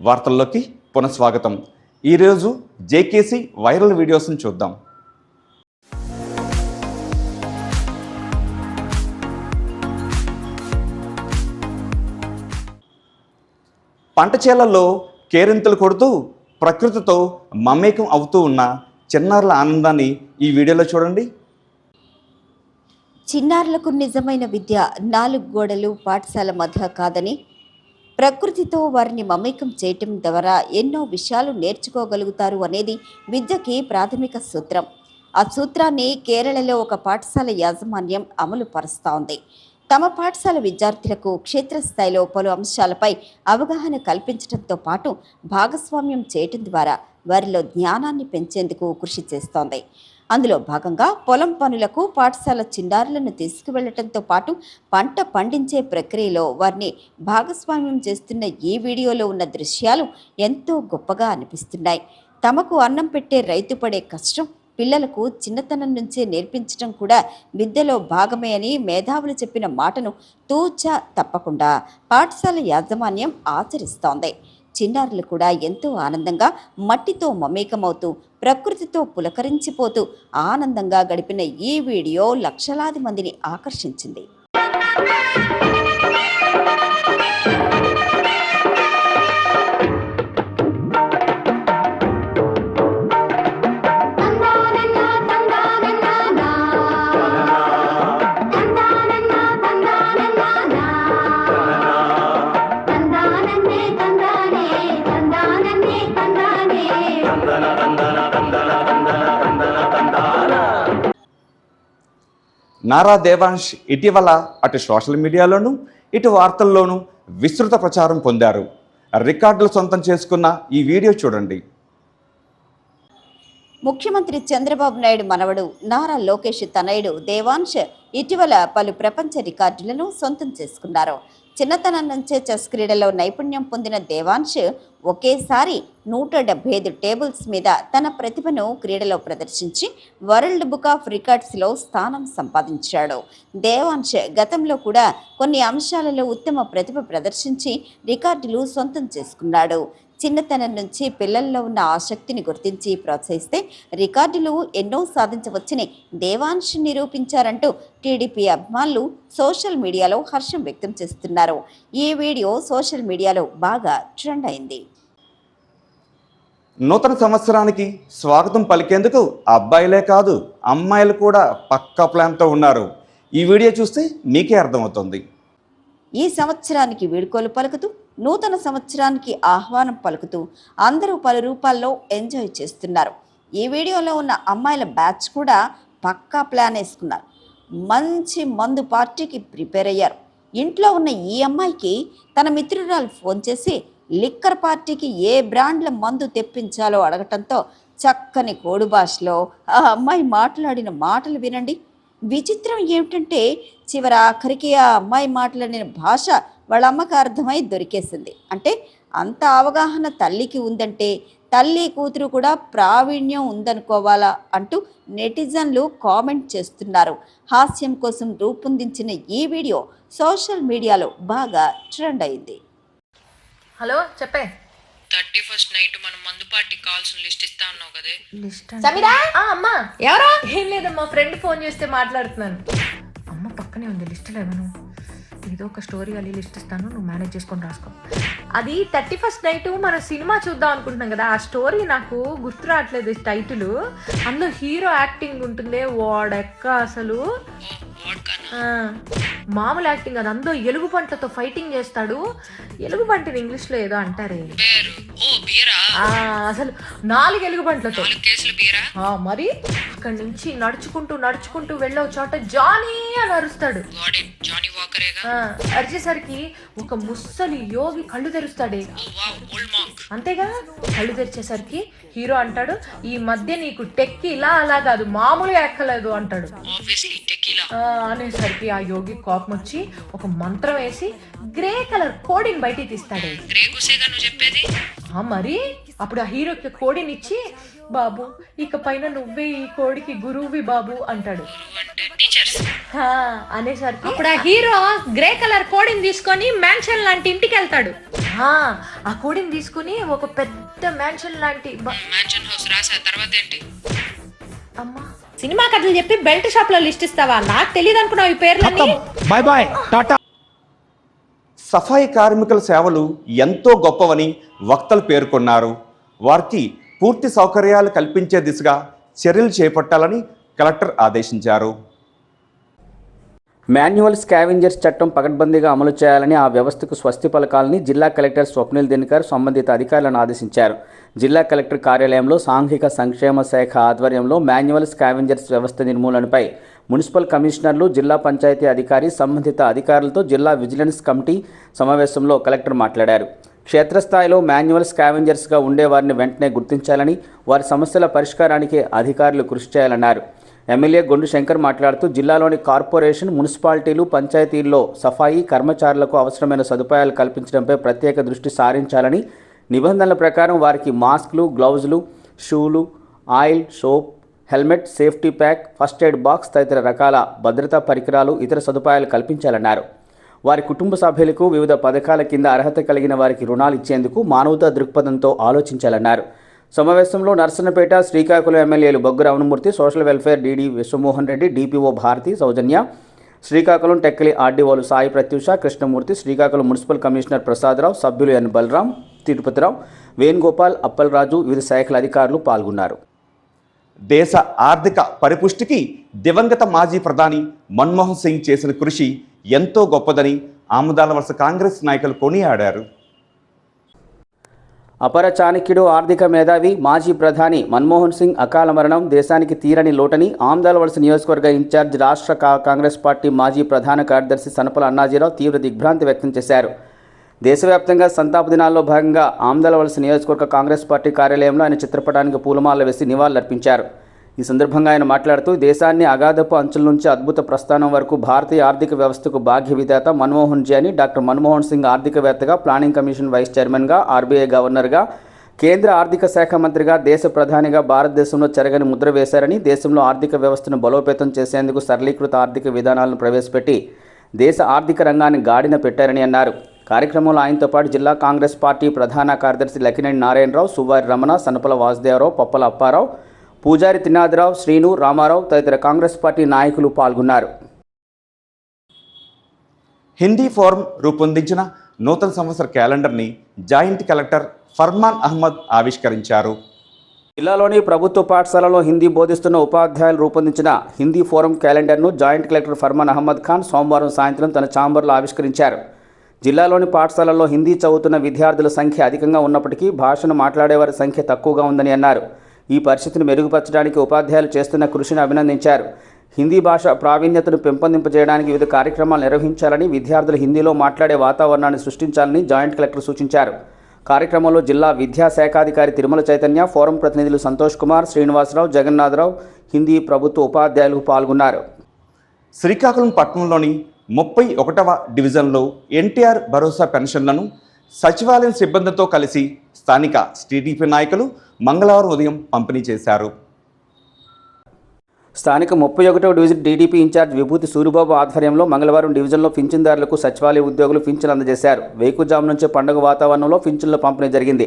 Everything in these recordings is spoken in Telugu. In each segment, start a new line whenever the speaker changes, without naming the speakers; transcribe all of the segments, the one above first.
వార్తల్లోకి పునఃస్వాగతం. ఈరోజు జేకేసీ వైరల్ వీడియోస్ని చూద్దాం. పంట చేలల్లో కేరింతలు కొడుతూ ప్రకృతితో మమేకం అవుతూ ఉన్న చిన్నారుల ఆనందాన్ని ఈ వీడియోలో చూడండి.
చిన్నారులకు నిజమైన విద్య నాలుగు గోడలు పాఠశాల మధ్య కాదని ప్రకృతితో వారిని మమేకం చేయటం ద్వారా ఎన్నో విషయాలు నేర్చుకోగలుగుతారు అనేది విద్యకి ప్రాథమిక సూత్రం. ఆ సూత్రాన్ని కేరళలో ఒక పాఠశాల యాజమాన్యం అమలు పరుస్తోంది తమ పాఠశాల విద్యార్థులకు క్షేత్రస్థాయిలో పలు అంశాలపై అవగాహన కల్పించడంతో పాటు భాగస్వామ్యం చేయటం ద్వారా వారిలో జ్ఞానాన్ని పెంచేందుకు కృషి చేస్తోంది. అందులో భాగంగా పొలం పనులకు పాఠశాల చిన్నారులను తీసుకువెళ్ళటంతో పాటు పంట పండించే ప్రక్రియలో వారిని భాగస్వామ్యం చేస్తున్న ఈ వీడియోలో ఉన్న దృశ్యాలు ఎంతో గొప్పగా అనిపిస్తున్నాయి. తమకు అన్నం పెట్టే రైతు పడే కష్టం పిల్లలకు చిన్నతనం నుంచే నేర్పించడం కూడా విద్యలో భాగమే అని మేధావులు చెప్పిన మాటను తూచా తప్పకుండా పాఠశాల యాజమాన్యం ఆచరిస్తోంది. చిన్నారులు కూడా ఎంతో ఆనందంగా మట్టితో మమేకమవుతూ ప్రకృతితో పులకరించిపోతూ ఆనందంగా గడిపిన ఈ వీడియో లక్షలాది మందిని ఆకర్షించింది.
నారా దేవాంష్ ఇటీవల అటు సోషల్ మీడియాలోనూ ఇటు వార్తల్లోనూ విస్తృత ప్రచారం పొందారు. రికార్డులు సొంతం చేసుకున్న ఈ వీడియో చూడండి.
ముఖ్యమంత్రి చంద్రబాబు నాయుడు మనవడు నారా లోకేష్ తనయుడు దేవాంశ్ ఇటీవల పలు ప్రపంచ రికార్డులను సొంతం చేసుకున్నారు. చిన్నతనం నుంచే చెస్ క్రీడలో నైపుణ్యం పొందిన దేవాంశ్ ఒకేసారి నూట డెబ్బై ఐదు టేబుల్స్ మీద తన ప్రతిభను క్రీడలో ప్రదర్శించి వరల్డ్ బుక్ ఆఫ్ రికార్డ్స్లో స్థానం సంపాదించాడు. దేవాంశ్ గతంలో కూడా కొన్ని అంశాలలో ఉత్తమ ప్రతిభ ప్రదర్శించి రికార్డులు సొంతం చేసుకున్నాడు. చిన్నతనం నుంచి పిల్లల్లో ఉన్న ఆసక్తిని గుర్తించి ప్రోత్సహిస్తే రికార్డులు ఎన్నో సాధించవచ్చని దేవాంశ్ నిరూపించారంటూ టీడీపీ అభిమానులు సోషల్ మీడియాలో హర్షం వ్యక్తం చేస్తున్నారు. ఈ వీడియో సోషల్ మీడియాలో బాగా ట్రెండ్ అయింది.
నూతన సంవత్సరానికి స్వాగతం పలికేందుకు అబ్బాయిలే కాదు అమ్మాయిలు కూడా పక్కా ప్లాన్తో ఉన్నారు. ఈ వీడియో చూస్తే మీకే అర్థమవుతుంది.
ఈ సంవత్సరానికి వీడుకోలు పలుకుతూ నూతన సంవత్సరానికి ఆహ్వానం పలుకుతూ అందరూ పలు రూపాల్లో ఎంజాయ్ చేస్తున్నారు. ఈ వీడియోలో ఉన్న అమ్మాయిల బ్యాచ్ కూడా పక్కా ప్లాన్ వేసుకున్నారు. మంచి మందు పార్టీకి ప్రిపేర్ అయ్యారు. ఇంట్లో ఉన్న ఈ అమ్మాయికి తన మిత్రురాలు ఫోన్ చేసి లిక్కర్ పార్టీకి ఏ బ్రాండ్ల మందు తెప్పించాలో అడగటంతో చక్కని కోడు భాషలో ఆ అమ్మాయి మాట్లాడిన మాటలు వినండి. విచిత్రం ఏమిటంటే చివరి ఆఖరికి ఆ అమ్మాయి మాట్లాడిన భాష వాళ్ళ అమ్మకి అర్థమై దొరికేసింది. అంటే అంత అవగాహన తల్లికి ఉందంటే తల్లి కూతురు కూడా ప్రావీణ్యం ఉందనుకోవాలా అంటూ నెటిజన్లు కామెంట్ చేస్తున్నారు. హాస్యం కోసం రూపొందించిన ఈ వీడియో సోషల్ మీడియాలో బాగా ట్రెండ్ అయింది.
హలో చెప్పే.
థర్టీ ఫస్ట్ నైట్ మనం మందు పార్టీ కావాల్సిన లిస్ట్ ఇస్తా అన్నావు కదే.
సమీరా? అమ్మా. ఎవరు? ఏం లేదమ్మా ఫ్రెండ్ ఫోన్ చేస్తే మాట్లాడుతున్నాను. అమ్మ పక్కనే ఉంది లిస్ట్ లేవను ఏదో ఒక స్టోరీ అది లిస్ట్ ఇస్తాను నువ్వు మేనేజ్ చేసుకొని రాసుకో. అది థర్టీ ఫస్ట్ నైట్ మనం సినిమా చూద్దాం అనుకుంటున్నాం కదా ఆ స్టోరీ నాకు గుర్తు రావట్లేదు టైటిల్ అందులో హీరో యాక్టింగ్ ఉంటుంది వాడెక్క అసలు. మామూలు యాక్టింగ్ అది అందులో ఎలుగు పంటలతో ఫైటింగ్ చేస్తాడు. ఎలుగు పంటని ఇంగ్లీష్లో ఏదో అంటారే. అసలు నాలుగు ఎలుగు పంటలతో. మరి? అక్కడి నుంచి నడుచుకుంటూ నడుచుకుంటూ వెళ్ళే చోట జానీ అని అరుస్తాడు. అరిచేసరికి ఒక ముస్సలి యోగి కళ్ళు తెరుస్తాడే. అంతేగా? కళ్ళు తెరిచేసరికి హీరో అంటాడు ఈ మధ్య నీకు టెక్కి ఇలా అలా కాదు మామూలుగా ఎక్కలేదు అంటాడు. అనేసరికి ఆ యోగి కోపం వచ్చి ఒక మంత్రం వేసి గ్రే కలర్ కోడిని బయటికి తీస్తాడే. మరి? అప్పుడు ఆ హీరోకి కోడిని ఇచ్చి బాబు ఇక పైన నువ్వే ఈ కోడికి గురువువి బాబు అంటాడు. అనేసరికి
అప్పుడు ఆ హీరో గ్రే కలర్ కోడిని తీసుకొని మ్యాన్షన్ లాంటి ఇంటికి వెళ్తాడు.
ఆ, ఆ కోడిని తీసుకుని ఒక పెద్ద మ్యాన్షన్ లాంటి బ-
మ్యాన్షన్ హౌస్ రాసా తర్వాత ఏంటి?
అమ్మా. సినిమా కథలు చెప్పి బెల్ట్ షాప్లో లిస్ట్ ఇస్తావా? నాకు తెలియదు అనుకున్నావు ఈ పేర్లన్నీ.
బాయ్ బాయ్ టాటా
సఫాయి కార్మికుల సేవలు ఎంతో గొప్పవని వక్తలు పేర్కొన్నారు. వారికి పూర్తి సౌకర్యాలు కల్పించే దిశగా చర్యలు చేపట్టాలని కలెక్టర్ ఆదేశించారు.
మాన్యువల్ స్కావెంజర్స్ చట్టం పకడ్బందీగా అమలు చేయాలని ఆ వ్యవస్థకు స్వస్తి పలకాలని జిల్లా కలెక్టర్ స్వప్నిల్ దినకర్ సంబంధిత అధికారులను ఆదేశించారు. జిల్లా కలెక్టర్ కార్యాలయంలో సాంఘిక సంక్షేమ శాఖ ఆధ్వర్యంలో మాన్యువల్ స్కావెంజర్స్ వ్యవస్థ నిర్మూలనపై మున్సిపల్ కమిషనర్లు జిల్లా పంచాయతీ అధికారి సంబంధిత అధికారులతో జిల్లా విజిలెన్స్ కమిటీ సమావేశంలో కలెక్టర్ మాట్లాడారు. క్షేత్రస్థాయిలో మాన్యువల్ స్కావెంజర్స్గా ఉండేవారిని వెంటనే గుర్తించాలని వారి సమస్యల పరిష్కారానికి అధికారులు కృషి చేయాలన్నారు. ఎమ్మెల్యే గొండు శంకర్ మాట్లాడుతూ జిల్లాలోని కార్పొరేషన్ మున్సిపాలిటీలు పంచాయతీల్లో సఫాయి కర్మచారులకు అవసరమైన సదుపాయాలు కల్పించడంపై ప్రత్యేక దృష్టి సారించాలని నిబంధనల ప్రకారం వారికి మాస్క్లు గ్లౌజులు షూలు oil soap helmet safety pack first aid box తదితర రకాల భద్రతా పరికరాలు ఇతర సదుపాయాలు కల్పించాలన్నారు. వారి కుటుంబ సభ్యులకు వివిధ పథకాల కింద అర్హత కలిగిన వారికి రుణాలు ఇచ్చేందుకు మానవతా దృక్పథంతో ఆలోచించాలన్నారు. సమావేశంలో నర్సన్నపేట శ్రీకాకుళం ఎమ్మెల్యేలు Boggu Ramamurthy social welfare DD Vishwamohan Reddy DPO Bharathi Soujanya Srikakulam Tekkali ఆర్డీఓలు Sai Pratyusha Krishnamurthy Srikakulam municipal commissioner Prasadarao సభ్యులు ఎన్ బలరాం తిరుపతిరావు వేణుగోపాల్ అప్పలరాజు వివిధ శాఖల అధికారులు పాల్గొన్నారు.
దేశ ఆర్థిక పరిపుష్టికి దివంగత మాజీ ప్రధాని మన్మోహన్ సింగ్ చేసిన కృషి ఎంతో గొప్పదని ఆముదాల వలస కాంగ్రెస్ నాయకులు కొనియాడారు.
అపర చాణక్యుడు ఆర్థిక మేధావి మాజీ ప్రధాని మన్మోహన్ సింగ్ అకాల మరణం దేశానికి తీరని లోటని ఆమ్దాల వలస నియోజకవర్గ ఇన్ఛార్జ్ రాష్ట్ర కా- కాంగ్రెస్ పార్టీ మాజీ ప్రధాన కార్యదర్శి సనపల అన్నాజీరావు తీవ్ర దిగ్భ్రాంతి వ్యక్తం చేశారు. దేశవ్యాప్తంగా సంతాప దినాల్లో భాగంగా ఆమ్దాల వలస నియోజకవర్గ కాంగ్రెస్ పార్టీ కార్యాలయంలో ఆయన చిత్రపటానికి పూలమాల వేసి నివాళులర్పించారు. ఈ సందర్భంగా ఆయన మాట్లాడుతూ దేశాన్ని అగాధపు అంచుల నుంచి అద్భుత ప్రస్థానం వరకు భారతీయ ఆర్థిక వ్యవస్థకు భాగ్య విధాత మన్మోహన్ జీ అని డాక్టర్ మన్మోహన్ సింగ్ ఆర్థికవేత్తగా ప్లానింగ్ కమిషన్ వైస్ చైర్మన్గా ఆర్బీఐ గవర్నర్గా కేంద్ర ఆర్థిక శాఖ మంత్రిగా దేశ ప్రధానిగా భారతదేశంలో చెరగని ముద్ర వేశారని దేశంలో ఆర్థిక వ్యవస్థను బలోపేతం చేసేందుకు సరళీకృత ఆర్థిక విధానాలను ప్రవేశపెట్టి దేశ ఆర్థిక రంగాన్ని గాడిన పెట్టారని అన్నారు. కార్యక్రమంలో ఆయనతో పాటు జిల్లా కాంగ్రెస్ పార్టీ ప్రధాన కార్యదర్శి లక్కినేని నారాయణరావు సువారి రమణ సనపల వాసుదేవరావు పప్పల అప్పారావు పూజారి త్రినాథరావు శ్రీను రామారావు తదితర కాంగ్రెస్ పార్టీ నాయకులు పాల్గొన్నారు.
హిందీ ఫోరం రూపొందించిన నూతన సంవత్సర క్యాలెండర్ని జాయింట్ కలెక్టర్ ఫర్మాన్ అహ్మద్ ఆవిష్కరించారు.
జిల్లాలోని ప్రభుత్వ పాఠశాలలో హిందీ బోధిస్తున్న ఉపాధ్యాయులు రూపొందించిన హిందీ ఫోరం క్యాలెండర్ను జాయింట్ కలెక్టర్ ఫర్మాన్ అహ్మద్ ఖాన్ సోమవారం సాయంత్రం తన ఛాంబర్లో ఆవిష్కరించారు. జిల్లాలోని పాఠశాలల్లో హిందీ చదువుతున్న విద్యార్థుల సంఖ్య అధికంగా ఉన్నప్పటికీ భాషను మాట్లాడేవారి సంఖ్య తక్కువగా ఉందని అన్నారు. ఈ పరిస్థితిని మెరుగుపరచడానికి ఉపాధ్యాయులు చేస్తున్న కృషిని అభినందించారు. హిందీ భాష ప్రావీణ్యతను పెంపొందింపజేయడానికి వివిధ కార్యక్రమాలు నిర్వహించాలని విద్యార్థులు హిందీలో మాట్లాడే వాతావరణాన్ని సృష్టించాలని జాయింట్ కలెక్టర్ సూచించారు. కార్యక్రమంలో జిల్లా విద్యాశాఖాధికారి తిరుమల చైతన్య ఫోరం ప్రతినిధులు సంతోష్ కుమార్ శ్రీనివాసరావు జగన్నాథరావు హిందీ ప్రభుత్వ ఉపాధ్యాయులు పాల్గొన్నారు.
శ్రీకాకుళం పట్టణంలోని ముప్పై ఒకటవ డివిజన్లో ఎన్టీఆర్ భరోసా పెన్షన్లను సచివాలయం సిబ్బందితో కలిసి స్థానిక టీడీపీ నాయకులు మంగళవారం ఉదయం పంపిణీ చేశారు.
స్థానిక ముప్పై ఒకటవ డివిజన్ డీడీపీ ఇన్ఛార్జ్ విభూతి సూరిబాబు ఆధ్వర్యంలో మంగళవారం డివిజన్లో పింఛన్దారులకు సచివాలయ ఉద్యోగులు పింఛన్లు అందజేశారు. వేకుజాము నుంచే పండుగ వాతావరణంలో పింఛన్ల పంపిణీ జరిగింది.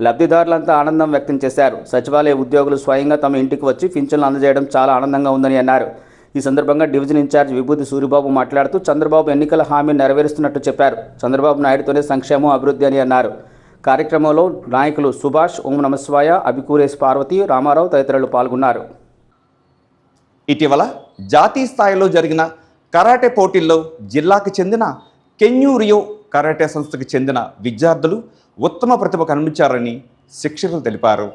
లబ్ధిదారులంతా ఆనందం వ్యక్తం చేశారు. సచివాలయ ఉద్యోగులు స్వయంగా తమ ఇంటికి వచ్చి పింఛన్లు అందజేయడం చాలా ఆనందంగా ఉందని అన్నారు. ఈ సందర్భంగా డివిజన్ ఇన్ఛార్జ్ విభూతి సూరిబాబు మాట్లాడుతూ చంద్రబాబు ఎన్నికల హామీ నెరవేరుస్తున్నట్టు చెప్పారు. చంద్రబాబు నాయుడుతోనే సంక్షేమం అభివృద్ధి అని అన్నారు. కార్యక్రమంలో నాయకులు సుభాష్ ఓం నమస్వాయ అభికూరేశ్ పార్వతి రామారావు తదితరులు పాల్గొన్నారు.
ఇటీవల జాతీయ స్థాయిలో జరిగిన కరాటే పోటీల్లో జిల్లాకు చెందిన కెన్యూ రియో కరాటే సంస్థకు చెందిన విద్యార్థులు ఉత్తమ ప్రతిభ కనిపించారని శిక్షకులు తెలిపారు.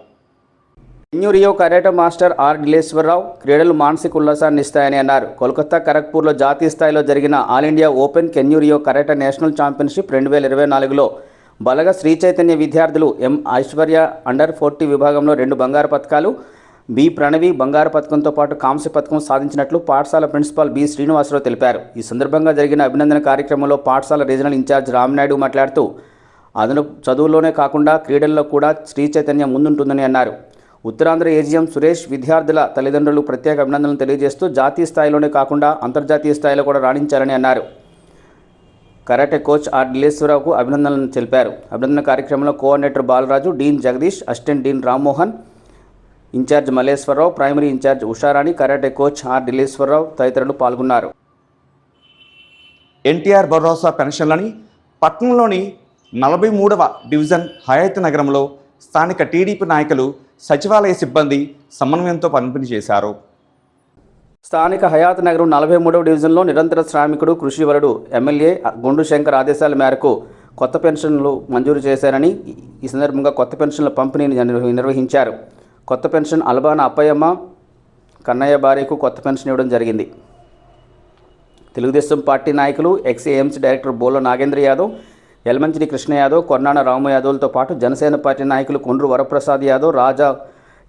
New Rio karate master R. Dileswararao క్రీడలు మానసిక ఉల్లాసాన్ని ఇస్తాయని అన్నారు. కోల్కతా ఖరగ్పూర్లో జాతీయ స్థాయిలో జరిగిన all India open Kenyu Ryu karate national championship రెండు వేల ఇరవై నాలుగులో బలగ శ్రీ చైతన్య విద్యార్థులు ఎం ఐశ్వర్య అండర్ ఫోర్టీ విభాగంలో రెండు బంగారు పథకాలు బి ప్రణవి బంగారు పథకంతో పాటు కాంస్య పథకం సాధించినట్లు పాఠశాల ప్రిన్సిపాల్ బి శ్రీనివాసరావు తెలిపారు. ఈ సందర్భంగా జరిగిన అభినందన కార్యక్రమంలో పాఠశాల రీజనల్ ఇన్ఛార్జ్ రామ్నాయుడు మాట్లాడుతూ అదను చదువుల్లోనే కాకుండా క్రీడల్లో కూడా శ్రీ చైతన్య ముందుంటుందని అన్నారు. ఉత్తరాంధ్ర ఏజీఎం సురేష్ విద్యార్థుల తల్లిదండ్రులు ప్రత్యేక అభినందనలు తెలియజేస్తూ జాతీయ స్థాయిలోనే కాకుండా అంతర్జాతీయ స్థాయిలో కూడా రాణించారని అన్నారు. కరాటే కోచ్ ఆర్ డిలేశ్వరరావుకు అభినందనలు తెలిపారు. అభినందన కార్యక్రమంలో coordinator Balaraju dean Jagadish assistant dean Rammohan in charge Malleswararao primary in charge Usharani karate coach R Dileswararao తదితరులు పాల్గొన్నారు.
ఎన్టీఆర్ భరోసా పెన్షన్లని పట్టణంలోని నలభై మూడవ డివిజన్ హయాత్ నగరంలో స్థానిక టీడీపీ నాయకులు సచివాలయ సిబ్బంది సమన్వయంతో పంపిణీ చేశారు.
స్థానిక హయాత్ నగరం నలభై మూడవ డివిజన్లో నిరంతర శ్రామికుడు కృషివరుడు ఎమ్మెల్యే గుండు శంకర్ ఆదేశాల మేరకు కొత్త పెన్షన్లు మంజూరు చేశారని ఈ సందర్భంగా కొత్త పెన్షన్ల పంపిణీని నిర్వహించారు. కొత్త పెన్షన్ అల్బాన్ అప్పయ్యమ్మ కన్నయ్య భార్యకు కొత్త పెన్షన్ ఇవ్వడం జరిగింది. తెలుగుదేశం పార్టీ నాయకులు ex AMC director Bola Nagendra Yadav Yalamanchini Krishna Yadav Konnana Ramu యాదవ్లతో పాటు జనసేన పార్టీ నాయకులు కొండ్రు వరప్రసాద్ యాదవ్ రాజా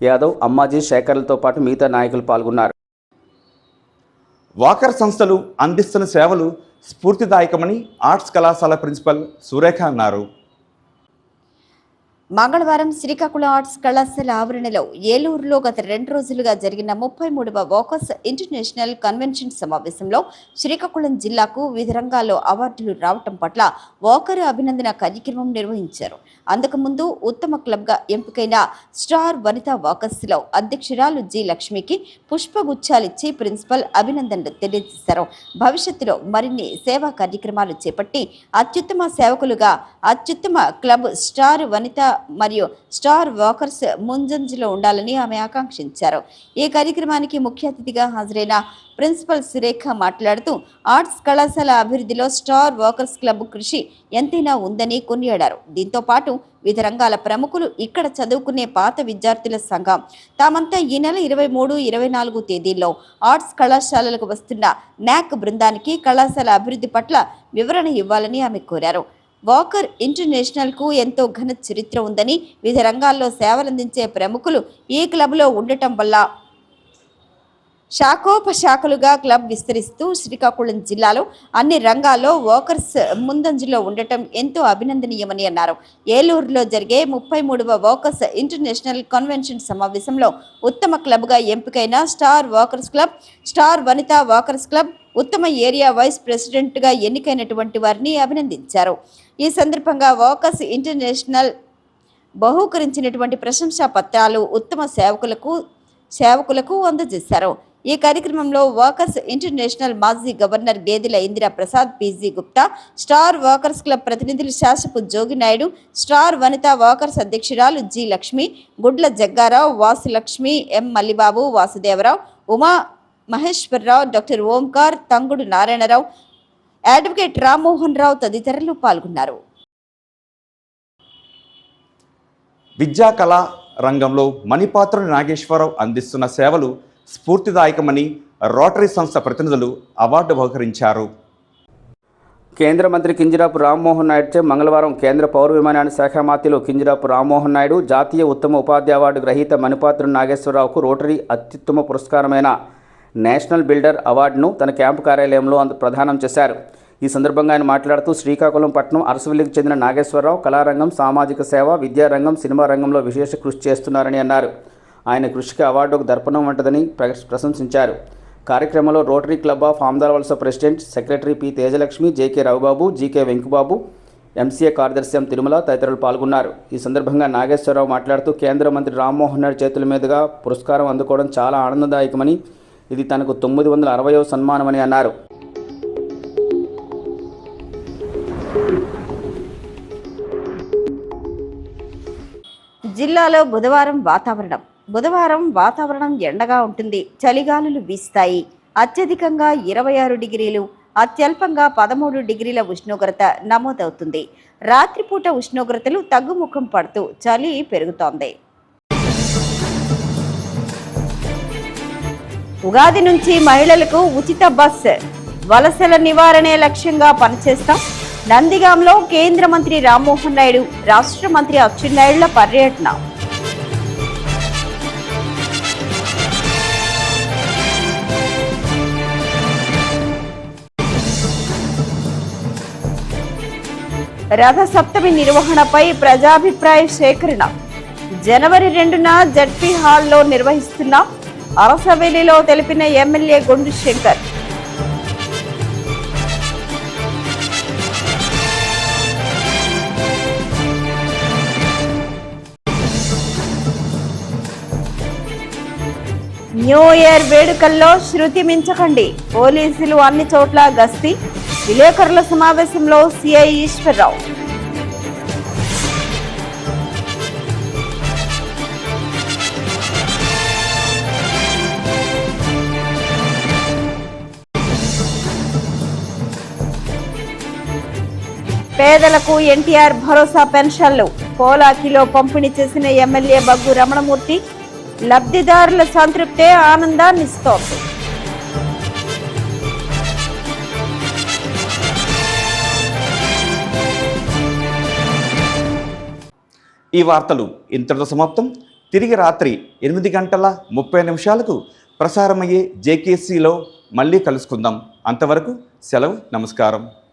యాదవ్ అమ్మాజీ శేఖర్లతో పాటు మిగతా నాయకులు పాల్గొన్నారు.
వాకర్ సంస్థలు అందిస్తున్న సేవలు స్ఫూర్తిదాయకమని ఆర్ట్స్ కళాశాల ప్రిన్సిపల్ సురేఖ అన్నారు.
మంగళవారం శ్రీకాకుళం ఆర్ట్స్ కళాశాల ఆవరణలో ఏలూరులో గత రెండు రోజులుగా జరిగిన ముప్పై మూడవ వోకస్ ఇంటర్నేషనల్ కన్వెన్షన్ సమావేశంలో శ్రీకాకుళం జిల్లాకు వివిధ రంగాల్లో అవార్డులు రావటం పట్ల వాకర్ అభినందన కార్యక్రమం నిర్వహించారు. అంతకుముందు ఉత్తమ క్లబ్గా ఎంపికైన స్టార్ వనితా వాకర్స్లో అధ్యక్షురాలు జి లక్ష్మికి పుష్పగుచ్చాలిచ్చి ప్రిన్సిపల్ అభినందనలు తెలియజేశారు. భవిష్యత్తులో మరిన్ని సేవా కార్యక్రమాలు చేపట్టి అత్యుత్తమ సేవకులుగా అత్యుత్తమ క్లబ్ స్టార్ వనిత మరియు స్టార్ వాకర్స్ ముంజంజిలో ఉండాలని ఆమె ఆకాంక్షించారు. ఈ కార్యక్రమానికి ముఖ్య అతిథిగా హాజరైన ప్రిన్సిపల్ సురేఖ మాట్లాడుతూ ఆర్ట్స్ కళాశాల అభివృద్ధిలో స్టార్ వాకర్స్ క్లబ్ కృషి ఎంతైనా ఉందని కొనియాడారు. దీంతో పాటు వివిధ రంగాల ప్రముఖులు ఇక్కడ చదువుకునే పాత విద్యార్థుల సంఘం తామంతా ఈ నెల ఇరవై మూడు ఇరవై నాలుగు తేదీల్లో ఆర్ట్స్ కళాశాలలకు వస్తున్న నాక్ బృందానికి కళాశాల అభివృద్ధి పట్ల వివరణ ఇవ్వాలని ఆమె కోరారు. వాకర్ ఇంటర్నేషనల్కు ఎంతో ఘన చరిత్ర ఉందని వివిధ రంగాల్లో సేవలందించే ప్రముఖులు ఈ క్లబ్లో ఉండటం వల్ల శాఖోపశాఖలుగా క్లబ్ విస్తరిస్తూ శ్రీకాకుళం జిల్లాలో అన్ని రంగాల్లో వాకర్స్ ముందంజలో ఉండటం ఎంతో అభినందనీయమని అన్నారు. ఏలూరులో జరిగే ముప్పై మూడవ వాకర్స్ ఇంటర్నేషనల్ కన్వెన్షన్ సమావేశంలో ఉత్తమ క్లబ్గా ఎంపికైన star walkers club star Vanitha walkers club ఉత్తమ ఏరియా వైస్ ప్రెసిడెంట్గా ఎన్నికైనటువంటి వారిని అభినందించారు. ఈ సందర్భంగా వాకర్స్ ఇంటర్నేషనల్ బహూకరించినటువంటి ప్రశంసా పత్రాలు ఉత్తమ సేవకులకు సేవకులకు అందజేశారు. ఈ కార్యక్రమంలో వాకర్స్ ఇంటర్నేషనల్ మాజీ governor Gedela Indira Prasad PG Gupta star walkers club ప్రతినిధులు శాసపు జోగినాయుడు స్టార్ వనితా వాకర్స్ అధ్యక్షురాలు G Lakshmi Gudla Jaggarao Vasu Lakshmi M Mallibabu Vasudevarao Uma Maheswararao doctor Omkar Tangudu Narayanarao advocate Rammohan Rao తదితరులు పాల్గొన్నారు.
విద్యా కళా రంగంలో మణిపాత్రుడు నాగేశ్వరరావు అందిస్తున్న సేవలు స్ఫూర్తిదాయకమని రోటరీ సంస్థ ప్రతినిధులు అవార్డు బహుకరించారు.
కేంద్ర మంత్రి కింజరాపు రామ్మోహన్ నాయుడుచే మంగళవారం కేంద్ర పౌర విమానయాన శాఖ మంత్రులు కింజరాపు రామ్మోహన్ నాయుడు జాతీయ ఉత్తమ ఉపాధ్యాయ అవార్డు గ్రహీత మణిపాత్రుడు నాగేశ్వరరావుకు రోటరీ అత్యుత్తమ పురస్కారమైన నేషనల్ బిల్డర్ అవార్డును తన క్యాంపు కార్యాలయంలో అంద ప్రదానం చేశారు. ఈ సందర్భంగా ఆయన మాట్లాడుతూ శ్రీకాకుళం పట్టణం అరసవల్లికి చెందిన నాగేశ్వరరావు కళారంగం సామాజిక సేవ విద్యారంగం సినిమా రంగంలో విశేష కృషి చేస్తున్నారని అన్నారు. ఆయన కృషికి అవార్డు ఒక దర్పణం వంటిదని ప్రశంసించారు. కార్యక్రమంలో rotary club of Amadalavalasa president secretary P Tejalakshmi JK Ravibabu GK Venkubabu MCA కార్యదర్శి ఎం తిరుమల తదితరులు పాల్గొన్నారు. ఈ సందర్భంగా నాగేశ్వరరావు మాట్లాడుతూ కేంద్ర మంత్రి రామ్మోహన్ రెడ్డి చేతుల మీదుగా పురస్కారం అందుకోవడం చాలా ఆనందదాయకమని ఇది తనకు తొమ్మిది వందల అరవయో సన్మానమని అన్నారు.
జిల్లాలో బుధవారం వాతావరణం. బుధవారం వాతావరణం ఎండగా ఉంటుంది. చలిగాలులు వీస్తాయి. అత్యధికంగా ఇరవై ఆరు డిగ్రీలు అత్యల్పంగా పదమూడు డిగ్రీల ఉష్ణోగ్రత నమోదవుతుంది. రాత్రిపూట ఉష్ణోగ్రతలు తగ్గుముఖం పడుతూ చలి పెరుగుతోంది. ఉగాది నుంచి మహిళలకు ఉచిత బస్ వలసల నివారణే లక్ష్యంగా పనిచేస్తాం. నందిగాంలో కేంద్ర మంత్రి రామ్మోహన్ నాయుడు రాష్ట్ర మంత్రి అచ్చెన్నాయుడుల పర్యటన. రథ సప్తమి నిర్వహణపై ప్రజాభిప్రాయ సేకరణ. జనవరి రెండున జడ్పీ హాల్లో నిర్వహిస్తున్న. అరసవేలిలో తెలిపిన ఎమ్మెల్యే గుండు శంకర్. న్యూ ఇయర్ వేడుకల్లో శృతి మించకండి. పోలీసులు అన్ని చోట్ల గస్తీ. విలేకరుల సమావేశంలో సిఐ ఈశ్వరరావు. పేదలకు ఎన్టీఆర్ భరోసా పెన్షన్లు. పోలాకిలో పంపిణీ చేసిన ఎమ్మెల్యే బగ్గు రమణమూర్తి లబ్ధిదారుల సంతృప్తే ఆనందాన్నిస్తోంది
ఈ వార్తలు ఇంతటితో సమాప్తం. తిరిగి రాత్రి ఎనిమిది గంటల ముప్పై నిమిషాలకు ప్రసారమయ్యే జేకేసీలో మళ్ళీ కలుసుకుందాం. అంతవరకు సెలవు నమస్కారం.